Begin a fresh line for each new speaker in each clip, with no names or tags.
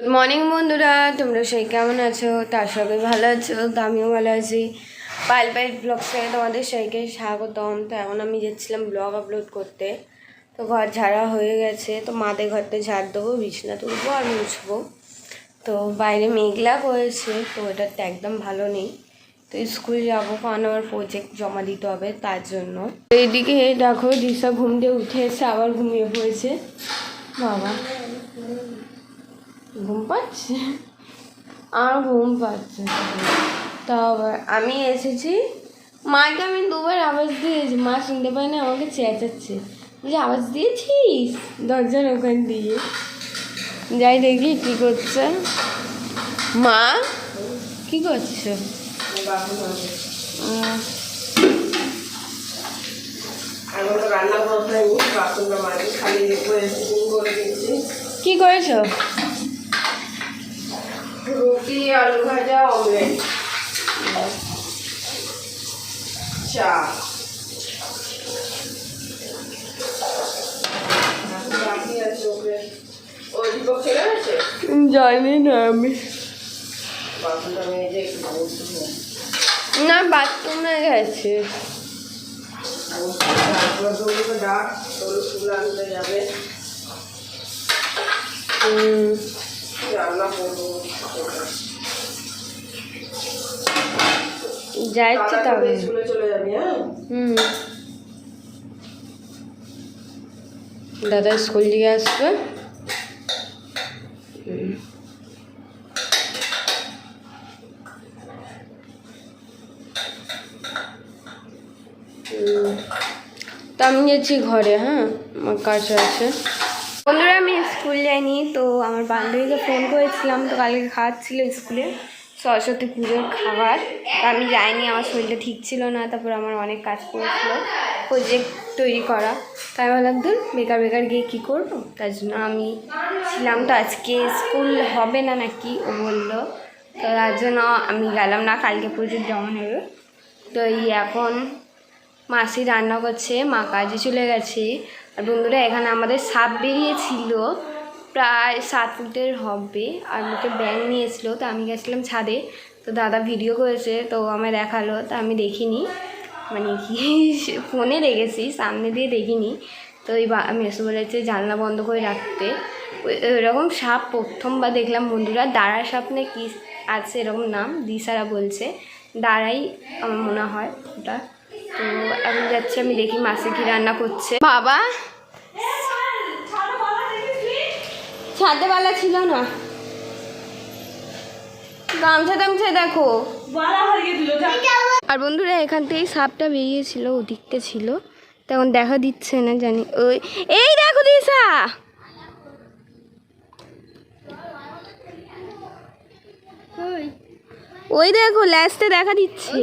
Good morning বন্ধুরা। তোমরা সেই কেমন আছো? তার সবাই ভালো আছো? তো আমিও ভালো আছি। পাইল পাইল ব্লগ থেকে তোমাদের সবাইকে স্বাগতম। তো এখন আমি যাচ্ছিলাম ব্লগ আপলোড করতে। তো ঘর ঝাড়া হয়ে গেছে। তো মাদের ঘরটা ঝাড় দেবো, বিছনা তুলবো আর মুছবো। তো বাইরে মেঘলা করেছে তো এটা তো একদম ভালো নেই। তো স্কুল যাব, কারণ আমার প্রজেক্ট জমা দিতে হবে, তার জন্য। এইদিকে দেখো, দিশা ঘুম দিয়ে উঠে এসে আবার ঘুমিয়ে পড়েছে। বাবা। ঘুম পাচ্ছে? আমার ঘুম পাচ্ছে তা আমি এসেছি। মাকে আমি দুবার আওয়াজ দিয়েছি। মা শুনতে পায় না আমাকে চেঁচাচ্ছে। যে আওয়াজ দিয়েছিস? দরজার ওখান দিয়ে। যাই দেখি কী করছে। মা কী করছ উম,
এখন তো রান্না করতে হয়নি বাসনটা মাঝে খালি করে সিটিং করে দিয়েছি
কী করেছ
রুটি আলু ভাজা অমলেট চা
জানি না আমি। না বাথরুমে গেছে।
ডাক দৌড় ফুল আনতে যাবে।
হুম।
রান্না করব স্কুলে চলে যাবি হ্যাঁ?
হুম। দাদা স্কুল থেকে আসবে। তো আমি যাচ্ছি ঘরে হ্যাঁ? আমার কাছে আছে। বন্ধুরা, আমি স্কুল যাইনি, তো আমার বান্ধবীকে ফোন করেছিলাম, তো কালকে খাওয়াচ্ছিল স্কুলে। সরস্বতী পুজোর খাবার। আমি যাইনি, আমার শরীরটা ঠিক ছিল না, তারপর আমার অনেক কাজ করেছিল প্রজেক্ট তৈরি করা। তাই ভাবলাম দূর বেকার বেকার গিয়ে কী করব? তার জন্য আমি ছিলাম, তো আজকে স্কুল হবে না নাকি? ও বলল, তো তার জন্য আমি গেলাম না, কালকে প্রজেক্ট জমা নেবে। তো এই এখন মাসি রান্না করছে, মা কাজে চলে গেছে। আর বন্ধুরা, এখানে আমাদের সাপ বেরিয়েছিল। প্রায় সাত ফুটের হবে। আর মুখে ব্যাং নিয়েছিল, তো আমি গেছিলাম ছাদে। তো দাদা ভিডিও করেছে, তো আমায় দেখাল, তো আমি দেখিনি। মানে কি, ফোনে দেখেছি, সামনে দিয়ে দেখিনি। তো ওই বা মেসো বলেছে, জানলা বন্ধ করে রাখতে। ওইরকম সাপ প্রথমবার দেখলাম, বন্ধুরা। দাঁড়া সাপ না কি আছে এরকম নাম, দিশারা বলছে। দাঁড়াই, আমার মনে হয় ওটা। তো এখন যাচ্ছি আমি দেখি মাসে কি রান্না করছে। বাবা? ছাদে বালা ছিল না। গামছা টামছা দেখো। আর বন্ধুরা এখান থেকেই সাপটা বেরিয়েছিল ওদিকটা ছিল। তখন দেখা দিচ্ছে না জানি। ওই এই দেখো দিশা। ওই। দেখো ল্যাসটা দেখা দিচ্ছে।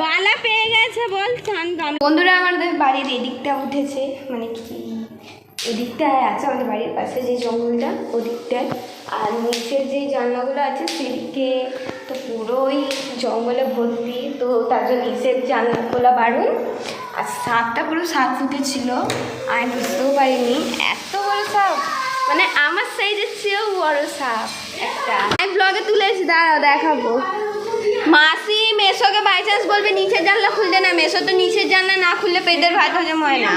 বালা পেয়ে গেছে বল বন্ধুরা, আমাদের বাড়ির এদিকটা উঠেছে মানে কি, এদিকটায় আছে আমাদের বাড়ির পাশে যে জঙ্গলটা, ওদিকটায়। আর নিচের যে জানলাগুলো আছে, সেদিকে তো পুরোই জঙ্গলে ভর্তি, তো তার জন্য নিচের জানলা খোলা বারণ আর সাপটা পুরো সাত ফুটে ছিল, আমি বুঝতেও পারিনি। এত বড় সাপ! মানে আমার সাইজের চেয়েও বড় সাপ একটা। আমি ব্লগে তুলে এসেছি দাঁড়াও, দেখাবো। মাসি মেসোকে বাই চান্স বলবে, নিচের জানলা খুলতে না, মেসো তো নিচের জানলা না খুললে পেটের ভাত হজম হয় না।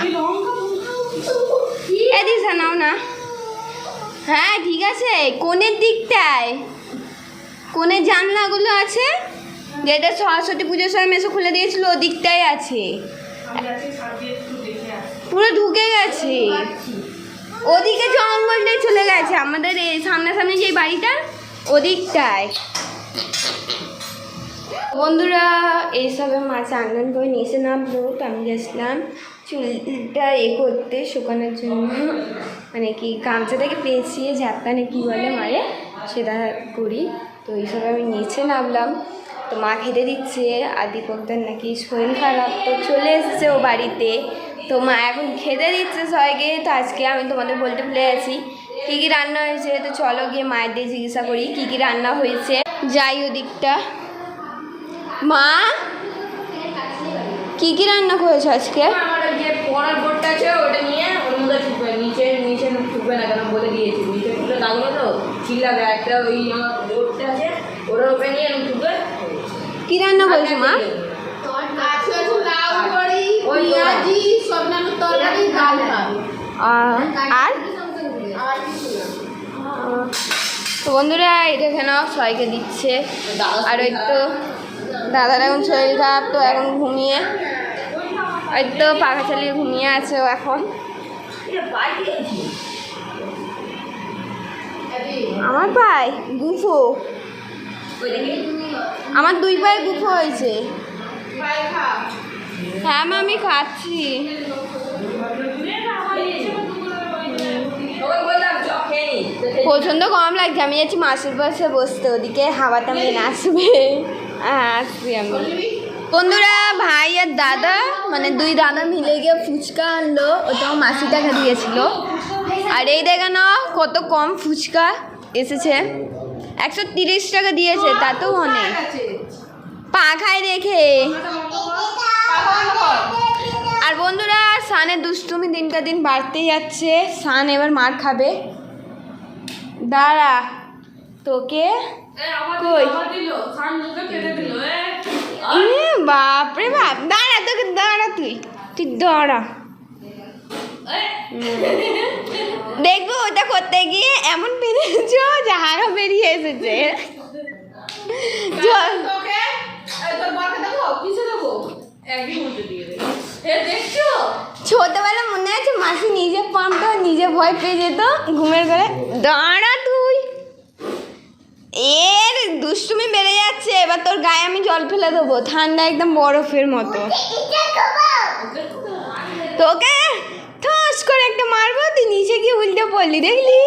এদিকে নাও না। হ্যাঁ ঠিক আছে কোনের দিকটায়। কোণের জানলাগুলো আছে, যেটা সরস্বতী পুজোর সময় মেসো খুলে দিয়েছিল ওদিকটাই আছে। পুরো ঢুকে গেছে। ওদিকে জঙ্গলটাই চলে গেছে, আমাদের সামনাসামনি যে বাড়িটা, ওদিকটায়। বন্ধুরা এইসবে মাছ আনন্দ করে নিচে নামলো তো আমি গেছিলাম চুলটা এ করতে শুকানোর জন্য। মানে কি গামছাটাকে পেঁচিয়ে ঝাপটানে কী বলে মারে, সেটা করি। তো এইসবে আমি নিচে নামলাম। তো মা খেতে দিচ্ছে, আর দীপকদার নাকি শরীর খারাপ। তো চলে এসেছে ও বাড়িতে। তো মা এখন খেতে দিচ্ছে সবাইকে। তো আজকে আমি তোমাদের বলতে ভুলে গেছি, কী কী রান্না হয়েছে? তো চলো গিয়ে মায়ের দিয়ে জিজ্ঞাসা করি, কী কী রান্না হয়েছে? যাই ওদিকটা মা? কি কি রান্না করেছ আজকে?
আমার যে পড়ার বোর্ডটা আছে ওটা নিয়ে ওর মধ্যে ঢুকবে নিচে নিচে ঢুকবে না কেন করে দিয়েছি। নিচে ফুলে দাগলো তো চিল্লা একটা ওই আমার বোর্ডটা আছে ওটার উপরে নিয়ে
কি রান্না বলছো মা? আর? তো বন্ধুরা এটা এখানে সবাইকে দিচ্ছে? আর ওই তো দাদার এখন শরীর খারাপ তো এখন ঘুমিয়ে ওই তো পাখা চালিয়ে ঘুমিয়ে আছে ও এখন। আমার পায়ে গুফো। আমার দুই পায়ে গুফো হয়েছে। হ্যাঁ মা, আমি খাচ্ছি। প্রচণ্ড গরম লাগছে আমি যাচ্ছি মাসির পাশে বসতে ওদিকে হাওয়াটা মেনে আসবে। হ্যাঁ আমি। বন্ধুরা, ভাই আর দাদা মানে দুই দাদা মিলে গিয়ে ফুচকা আনলো, ওটাও মাসি টাকা দিয়েছিল। আর এই দেখে না কত কম ফুচকা এসেছে। একশো তিরিশ টাকা দিয়েছে, তাতেও অনেক। পাখায় দেখে। আর বন্ধুরা, সানের দুষ্টুমি দিনটা দিন বাড়তেই যাচ্ছে। সান এবার মার খাবে। দাঁড়া, তোকে বাপরে বাপ দাঁড়া তোকে দাঁড়া তুই তুই দাঁড়া। দেখব ওটা করতে গিয়ে এমন বেরিয়েছো যে হাগা বেরিয়ে এসেছে। চল ছোটবেলা মনে আছে মাসি নিজে পামতো নিজে ভয় পেয়ে যেত ঘুমের ঘরে। দাঁড়া তুই। এর দুষ্টুমি বেড়ে যাচ্ছে, এবার তোর গায়ে আমি জল ফেলে দেবো। ঠান্ডা একদম বরফের মতো। তোকে ঠাস করে একটা মারবো, তুই নিচে গিয়ে উল্টে পড়লি, দেখলি?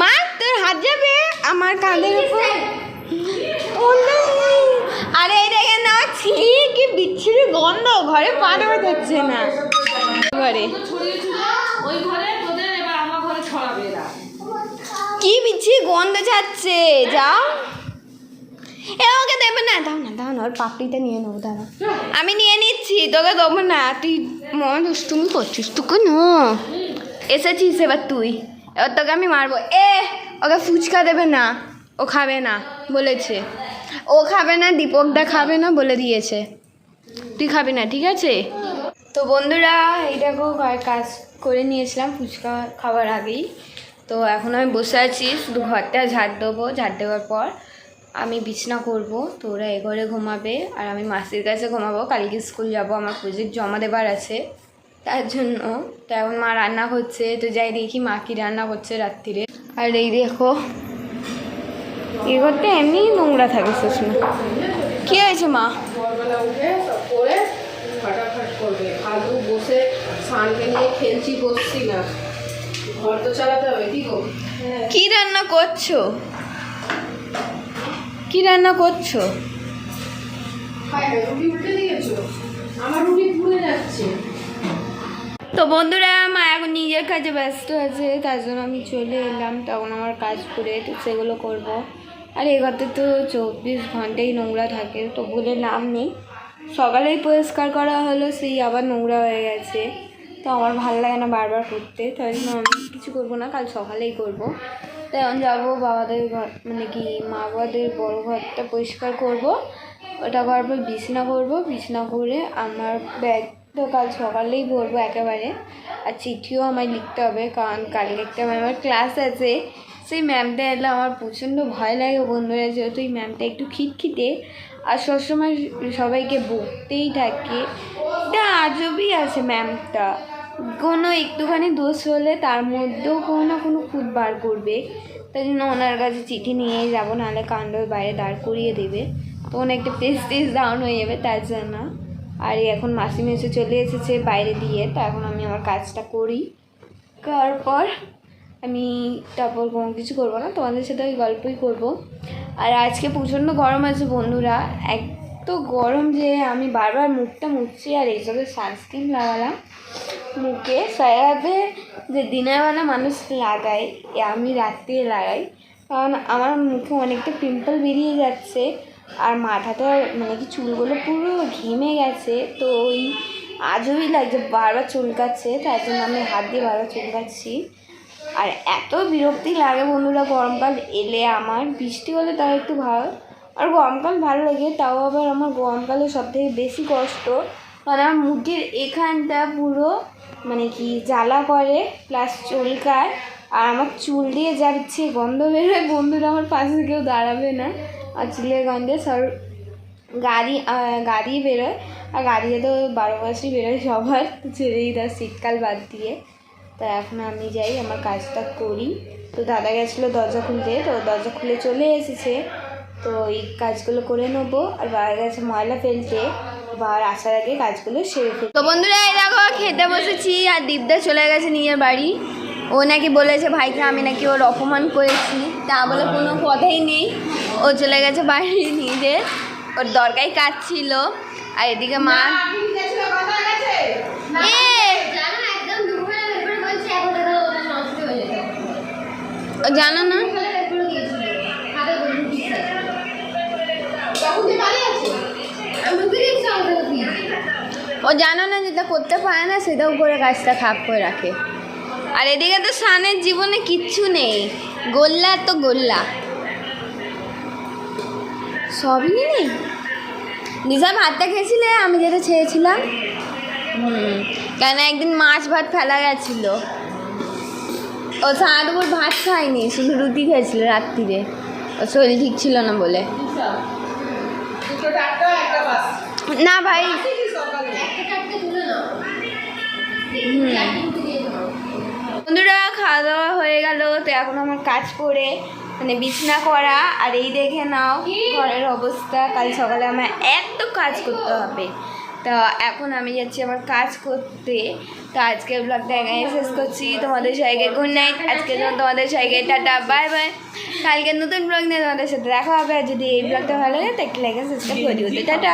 মা তোর হাত যাবে আমার কাঁধের উপর। আরে দেখে না, ছি, কি বিচ্ছিরি গন্ধ, ঘরে পা দেওয়া যাচ্ছে না। ঘরে।
ওই ঘরে তোদের, এবার আমার ঘরে ছড়াবে এরা।
কি বিচ্ছিরি গন্ধ যাচ্ছে? যাও। এ, ওকে দেবে না, দাও না দাও না, ওর পাপড়িটা নিয়ে নেব, দাঁড়া। আমি নিয়ে নিচ্ছি, তোকে দেবো না, তুই মন দুষ্টুমি করছিস তোকে ন এসেছিস এবার তুই, এবার তোকে আমি মারবো। এ, ওকে ফুচকা দেবে না, ও খাবে না, বলেছে। ও খাবে না দীপকদা খাবে না, বলে দিয়েছে। তুই খাবি না, ঠিক আছে? তো বন্ধুরা, এই দেখো কাজ করে নিয়েছিলাম ফুচকা খাওয়ার আগেই। তো এখন আমি বসে আছি, শুধু ঘরটা ঝাড় দেবো, ঝাড় দেওয়ার পর আমি বিছনা করব, তো ওরা এ ঘরে ঘুমাবে, আর আমি মাসির কাছে ঘুমাবো, কালকে স্কুল যাব, আমার প্রজেক্ট জমা দেবার আছে, তার জন্য, তো এখন মা রান্না করছে, তো যাই দেখি মা কি রান্না করছে রাত্রিরে। আর এই দেখো, এ ঘরটা এমনি নোংরা থাকে সবসময় কী হয়েছে মা?
বসে নিয়ে খেলছি, বসছি না। ঘর তো চালাতে হবে কি গো? হ্যাঁ।
কি রান্না করছ? কি রান্না করছ?
রুটি উল্টে দিয়েছ? আমার রুটি পুড়ে যাচ্ছে।
তো বন্ধুরা মা এখন নিজের কাজে ব্যস্ত আছে তার জন্য আমি চলে এলাম। তখন আমার কাজ করে তো সেগুলো করব। আর এ ঘরতে তো চব্বিশ ঘন্টাই নোংরা থাকে তো বলে নাম নেই। সকালেই পরিষ্কার করা হলো সেই আবার নোংরা হয়ে গেছে। তো আমার ভালো লাগে না বারবার করতে তাই জন্য আমি কিছু করব না, কাল সকালেই করব। তো এখন যাব বাবাদের ঘর মানে কি মা বাবাদের বড়ো ঘরটা পরিষ্কার করব। ওটা করার পর বিছনা করব, বিছনা করে আমার ব্যাগ তো কাল সকালেই ভরবো একেবারে। আর চিঠিও আমায় লিখতে হবে, কারণ কালকে একটা আমার ক্লাস আছে। সেই ম্যামটা এলে আমার প্রচণ্ড ভয় লাগে বন্ধুরা, যেহেতু এই ম্যামটা একটু খিটখিটে। আর সবসময় সবাইকে বকতেই থাকে। এটা আজবই আছে ম্যামটা কোনো একটুখানি দোষ হলে তার মধ্যেও কোনো না কোনো খুদ বার করবে। তাই জন্য ওনার কাছে চিঠি নিয়েই যাব, নাহলে কাণ্ডর বাইরে দাঁড় করিয়ে দেবে। তখন একটা প্রেস্টিজ ডাউন হয়ে যাবে, তার জন্য। আর এখন মাসি মেসে চলে এসেছে বাইরে দিয়ে, তো এখন আমি আমার কাজটা করি। করার পর আমি তারপর কোনো কিছু করব না, তোমাদের সাথে ওই গল্পই করব। আর আজকে প্রচণ্ড গরম আছে বন্ধুরা, এক তো গরম যে আমি বারবার মুখটা মুছছি আর এইসবের সানস্ক্রিন লাগালাম। মুখে সারাতে যে দিনের বেলা মানুষ লাগায় আমি রাত্রে লাগাই। কারণ আমার মুখে অনেকটা পিম্পল বেরিয়ে যাচ্ছে আর মাথাটা মানে কি চুলগুলো পুরো ঘেমে গেছে। তো ওই আজবই লাগছে বারবার চুলকাচ্ছে, তার জন্য আমি হাত দিয়ে বারবার চুলকাচ্ছি। আর এত বিরক্তি লাগে বন্ধুরা গরমকাল এলে আমার, বৃষ্টি হলে তাও একটু ভালো। আর গরমকাল ভালো লাগে, তাও আবার আমার গরমকালে সব থেকে বেশি কষ্ট। কারণ আমার মুখের এখানটা পুরো মানে কি জ্বালা করে প্লাস চুলকায়। আর আমার চুল দিয়ে যাচ্ছে গন্ধ বেরোয় বন্ধুরা আমার পাশে কেউ দাঁড়াবে না। আর চুলের গন্ধে সর গাড়ি গাড়ি বেরোয় আর গাড়িতে তো বারো মাসই বেরোয় সবার ছেড়েই তার শীতকাল বাদ দিয়ে। তো এখন আমি যাই, আমার কাজটা করি। তো দাদা গেছিল দরজা খুলতে, তো দরজা খুলে চলে এসেছে। তো এই কাজগুলো করে নেব। আর বাবা গেছে ময়লা ফেলতে বার আসার আগে কাজগুলো সেরে ফেল তো বন্ধুরা এই দেখো খেতে বসেছি আর দীপদা চলে গেছে নিজের বাড়ি। ও নাকি বলেছে ভাইকে আমি নাকি ওর অপমান করেছি। তা বলে কোনো কথাই নেই। ও চলে গেছে বাড়ি নিজে। ওর দরকারি কাজ ছিল। আর এদিকে মা ও জানো না? জানো না যেটা করতে পারে না সেটাও করে কাজটা খারাপ করে রাখে। আর এদিকে তো সানের জীবনে কিচ্ছু নেই। গোল্লা তো গোল্লা। সবই নেই। নিজা ভাতটা খেয়েছিলে? আমি যেটা ছেড়েছিলাম হুম কেন একদিন মাছ ভাত ফেলা গেছিল। ও সারা দুপুর ভাত খায়নি শুধু রুটি খেয়েছিল রাত্রিরে। ও শরীর ঠিক ছিল না বলে। না ভাই বন্ধুরা খাওয়া দাওয়া হয়ে গেল, তো এখন আমার কাজ করে মানে বিছনা করা, আর এই দেখে নাও, ঘরের অবস্থা। কাল সকালে আমার এত কাজ করতে হবে। তো এখন আমি যাচ্ছি আমার কাজ করতে। তো আজকের ব্লগটা এখানে শেষ করছি। তোমাদের সবাইকে গুড নাইট আজকের জন্য তোমাদের সবাইকে টাটা বাই বাই কালকে নতুন ব্লগ নিয়ে তোমাদের সাথে দেখা হবে। আর যদি এই ব্লগটা ভালো লাগে, তো একটা লাইক সাবস্ক্রাইব করে দিও। টাটা।